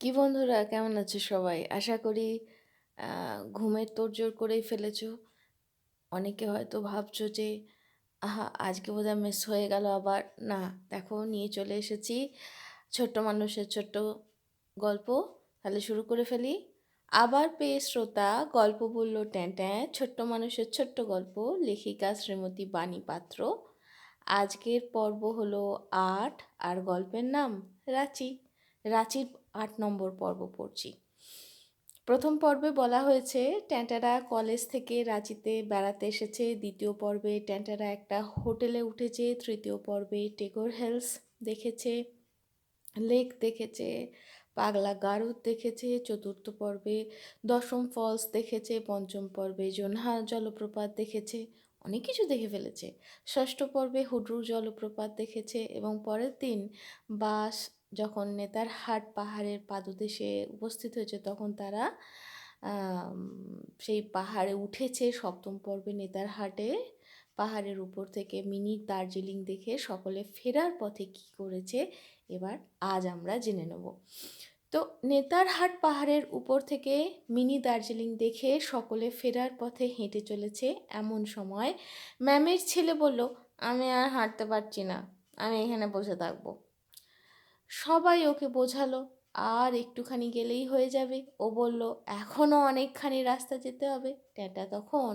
কি বন্ধুরা? কেমন আছো সবাই? আশা করি ঘুমের তোড়জোড় করেই ফেলেছ। অনেকে হয়তো ভাবছ যে, আহা, আজকে বোধহয় মিস হয়ে গেল আবার। না, দেখো, নিয়ে চলে এসেছি ছোট্ট মানুষের ছোট্ট গল্প। তাহলে শুরু করে ফেলি। আবার পেয়ে শ্রোতা, গল্প বলল ট্যাঁ ট্যাঁ ছোট্ট মানুষের ছোট্ট গল্প, লেখিকা শ্রীমতী বাণী পাত্র। আজকের পর্ব হলো আট আর গল্পের নাম রাঁচি। রাঁচির আট নম্বর পর্ব পড়ছি। প্রথম পর্বে বলা হয়েছে, ট্যান্টারা কলেজ থেকে রাঁচিতে বেড়াতে এসেছে। দ্বিতীয় পর্বে ট্যান্টারা একটা হোটেলে উঠেছে। তৃতীয় পর্বে টেগোর হেলস দেখেছে, লেক দেখেছে, পাগলা গারুদ দেখেছে। চতুর্থ পর্বে দশম ফলস দেখেছে, পঞ্চম পর্বে জোনহা জলপ্রপাত দেখেছে, অনেক কিছু দেখে ফেলেছে। ষষ্ঠ পর্বে হুড্রু জলপ্রপাত দেখেছে এবং পরের দিন বাস যখন নেতার হাট পাহাড়ের পাদদেশে উপস্থিত হয়েছে, তখন তারা সেই পাহাড়ে উঠেছে সপ্তম পর্বে নেতার হাটে। পাহাড়ের উপর থেকে মিনি দার্জিলিং দেখে সকলে ফেরার পথে কি করেছে, এবার আজ আমরা জেনে নেব। তো নেতারহাট পাহাড়ের উপর থেকে মিনি দার্জিলিং দেখে সকলে ফেরার পথে হেঁটে চলেছে। এমন সময় ম্যামের ছেলে বলল, আমি আর হাঁটতে পারছি না, আমি এখানে বসে থাকব। সবাই ওকে বোঝালো। আর একটুখানি গেলেই হয়ে যাবে। ও বলল এখনও অনেকখানি রাস্তা যেতে হবে। ট্যাটা তখন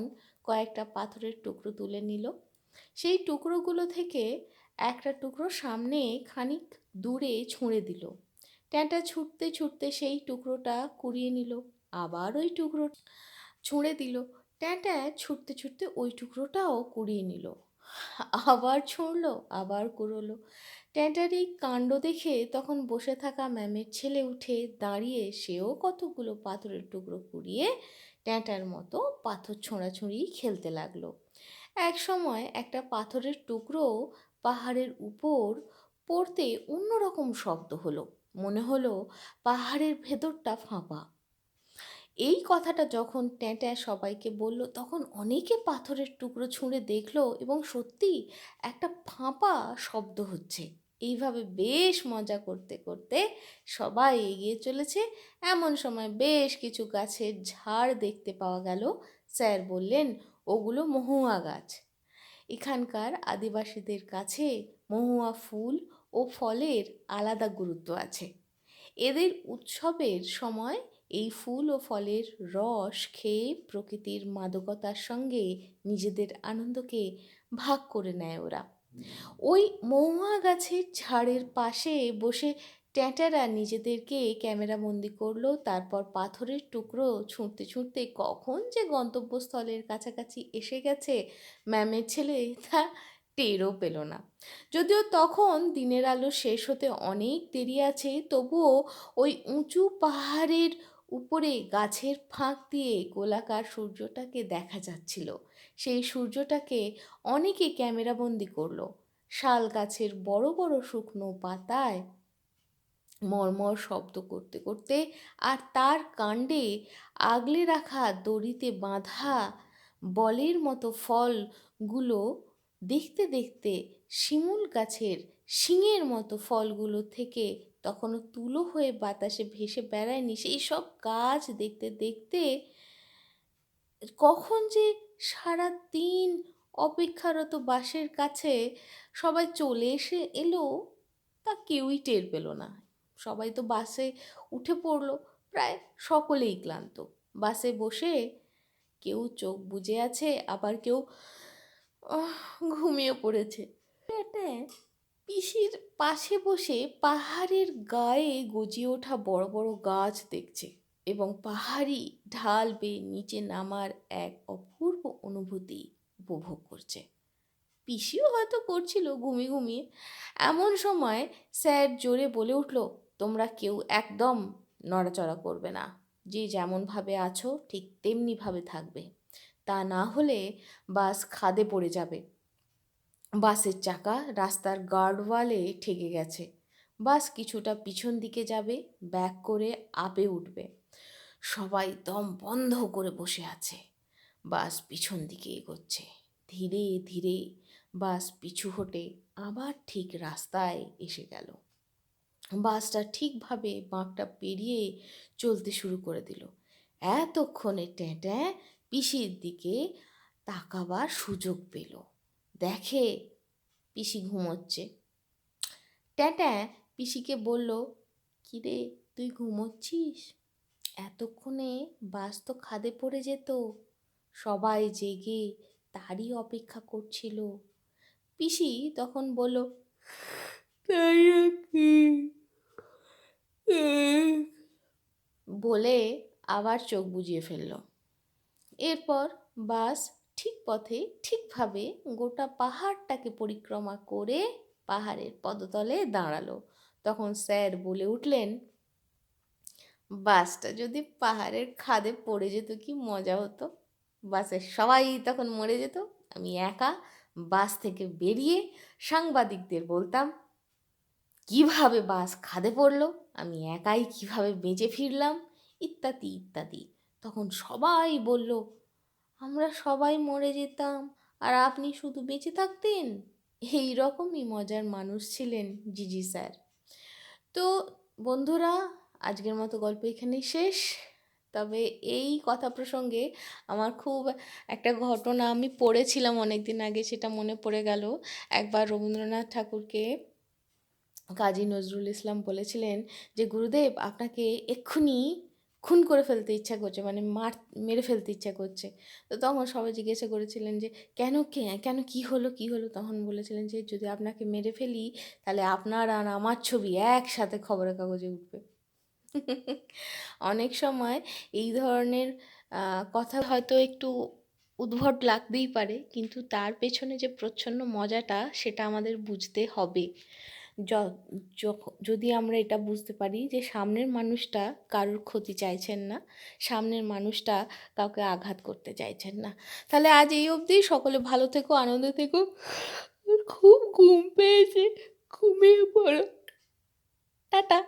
কয়েকটা পাথরের টুকরো তুলে নিল। সেই টুকরোগুলো থেকে একটা টুকরো সামনে খানিক দূরে ছুঁড়ে দিল। ট্যাঁটা ছুটতে ছুটতে সেই টুকরোটা কুড়িয়ে নিল। আবার ওই টুকরো ছুঁড়ে দিল। ট্যাঁটা ছুটতে ছুটতে ওই টুকরোটাও কুড়িয়ে নিল। আবার ছুঁড়লো, আবার কুড়োলো। ট্যাঁটার কাণ্ড দেখে তখন বসে থাকা ম্যামের ছেলে উঠে দাঁড়িয়ে সেও কতগুলো পাথরের টুকরো কুড়িয়ে ট্যাঁটার মতো পাথর ছোঁড়াছুঁড়ি খেলতে লাগল। এক সময় একটা পাথরের টুকরো পাহাড়ের উপর পড়তে অন্যরকম শব্দ হলো। মনে হলো পাহাড়ের ভেতরটা ফাঁপা। এই কথাটা যখন ট্যাঁট্যা সবাইকে বলল, তখন অনেকে পাথরের টুকরো ছুঁড়ে দেখল এবং সত্যি একটা ফাঁপা শব্দ হচ্ছে। এইভাবে বেশ মজা করতে করতে সবাই এগিয়ে চলেছে। এমন সময় বেশ কিছু গাছের ঝাড় দেখতে পাওয়া গেল। স্যার বললেন, ওগুলো মহুয়া গাছ। এখানকার আদিবাসীদের কাছে মহুয়া ফুল ও ফলের আলাদা গুরুত্ব আছে। এদের উৎসবের সময় এই ফুল ও ফলের রস খেয়ে প্রকৃতির মাদকতার সঙ্গে নিজেদের আনন্দকে ভাগ করে নেয় ওরা। ওই মহুয়া গাছের ঝাড়ের পাশে বসে ট্যাঁটারা নিজেদেরকে ক্যামেরাবন্দি করল, তারপর পাথরের টুকরো ছুঁড়তে ছুঁড়তে কখন যে গন্তব্যস্থলের কাছাকাছি এসে গেছে, ম্যামের ছেলে তা টেরও পেল না। যদিও তখন দিনের আলো শেষ হতে অনেক দেরি আছে, তবুও ওই উঁচু পাহাড়ের উপরে গাছের ফাঁক দিয়ে গোলাকার সূর্যটাকে দেখা যাচ্ছিল। সেই সূর্যটাকে অনেকে ক্যামেরাবন্দি করল। শাল গাছের বড় বড় শুকনো পাতায় মর্মর শব্দ করতে করতে আর তার কাণ্ডে আগলে রাখা দড়িতে বাঁধা বলের মতো ফলগুলো দেখতে দেখতে শিমুল গাছের শিঙের মতো ফলগুলো থেকে তখনও তুলো হয়ে বাতাসে ভেসে বেড়ায়নি। সেই সব গাছ দেখতে দেখতে কখন যে সারা দিন অপেক্ষারত বাসের কাছে সবাই চলে এসে এলো, তা কেউই টের পেল না। সবাই তো বাসে উঠে পড়ল, প্রায় সকলেই ক্লান্ত। বাসে বসে কেউ চোখ বুজে আছে, আবার কেউ ঘুমিয়ে পড়েছে। পিসির পাশে বসে পাহাড়ের গায়ে গজিয়ে ওঠা বড় বড় গাছ দেখছে। এবং পাহাড়ি ঢাল বেয়ে নিচে নামার এক অপূর্ব অনুভূতি উপভোগ করছে। পিসিও হয়তো করছিল ঘুমিয়ে ঘুমিয়ে। এমন সময় স্যার জোরে বলে উঠল, তোমরা কেউ একদম নড়াচড়া করবে না। যে যেমনভাবে আছো, ঠিক তেমনিভাবে থাকবে। তা না হলে বাস খাদে পড়ে যাবে। বাসের চাকা রাস্তার গার্ডওয়ালে ঠেকে গেছে। বাস কিছুটা পিছন দিকে যাবে, ব্যাক করে আপে উঠবে। সবাই দম বন্ধ করে বসে আছে। বাস পিছন দিকে এগোচ্ছে। ধীরে ধীরে বাস পিছু হটে, আবার ঠিক রাস্তায় এসে গেল। বাসটা ঠিকভাবে বাঁকটা পেরিয়ে চলতে শুরু করে দিল। এতক্ষণে ট্যাঁট্যাঁ পিসির দিকে তাকাবার সুযোগ পেল। দেখে পিসি ঘুমোচ্ছে। ট্যাঁট্যাঁ পিসিকে বলল, কিরে, তুই ঘুমোচ্ছিস? এতক্ষণে বাস তো খাদে পড়ে যেত। সবাই জেগে তারই অপেক্ষা করছিল। পিসি তখন বলল, তাই নাকি? বলে আবার চোখ বুজিয়ে ফেলল। এরপর বাস ঠিক পথে ঠিকভাবে গোটা পাহাড়টাকে পরিক্রমা করে পাহাড়ের পদতলে দাঁড়াল। তখন স্যার বলে উঠলেন, বাসটা যদি পাহাড়ের খাদে পড়ে যেত কি মজা হতো? বাসের সবাই তখন মরে যেত। আমি একা বাস থেকে বেরিয়ে সাংবাদিকদের বলতাম, কীভাবে বাস খাদে পড়ল? আমি একাই কীভাবে বেঁচে ফিরলাম? ইত্যাদি ইত্যাদি। তখন সবাই বলল, আমরা সবাই মরে যেতাম। আর আপনি শুধু বেঁচে থাকতেন? এই রকমই মজার মানুষ ছিলেন জিজি স্যার। তো বন্ধুরা, আজকের মতো গল্প এখানেই শেষ। তবে এই কথা প্রসঙ্গে আমার খুব একটা ঘটনা আমি পড়েছিলাম অনেক দিন আগে, সেটা মনে পড়ে গেল। একবার রবীন্দ্রনাথ ঠাকুরকে কাজী নজরুল ইসলাম বলেছিলেন যে, গুরুদেব, আপনাকে এক্ষুনি খুন করে ফেলতে ইচ্ছা করছে মানে মার, মেরে ফেলতে ইচ্ছা করছে। তো তখন সবাই জিজ্ঞাসা করেছিলেন যে, কেন কে, কেন কি হলো কি হলো? তখন বলেছিলেন যে, যদি আপনাকে মেরে ফেলি, তাহলে আপনার আর আমার ছবি একসাথে খবরের কাগজে উঠবে। অনেক সময় এই ধরনের কথা হয়তো একটু উদ্ভট লাগতেই পারে, কিন্তু তার পেছনে যে প্রচ্ছন্ন মজাটা, সেটা আমাদের বুঝতে হবে। যদি আমরা এটা বুঝতে পারি যে সামনের মানুষটা কারোর ক্ষতি চাইছেন না, সামনের মানুষটা কাউকে আঘাত করতে চাইছেন না। তাহলে আজ এই অবধি সকলে ভালো থেকো, আনন্দ থেকো। খুব ঘুম পেয়েছে ঘুমিয়ে পড়ো টাটা।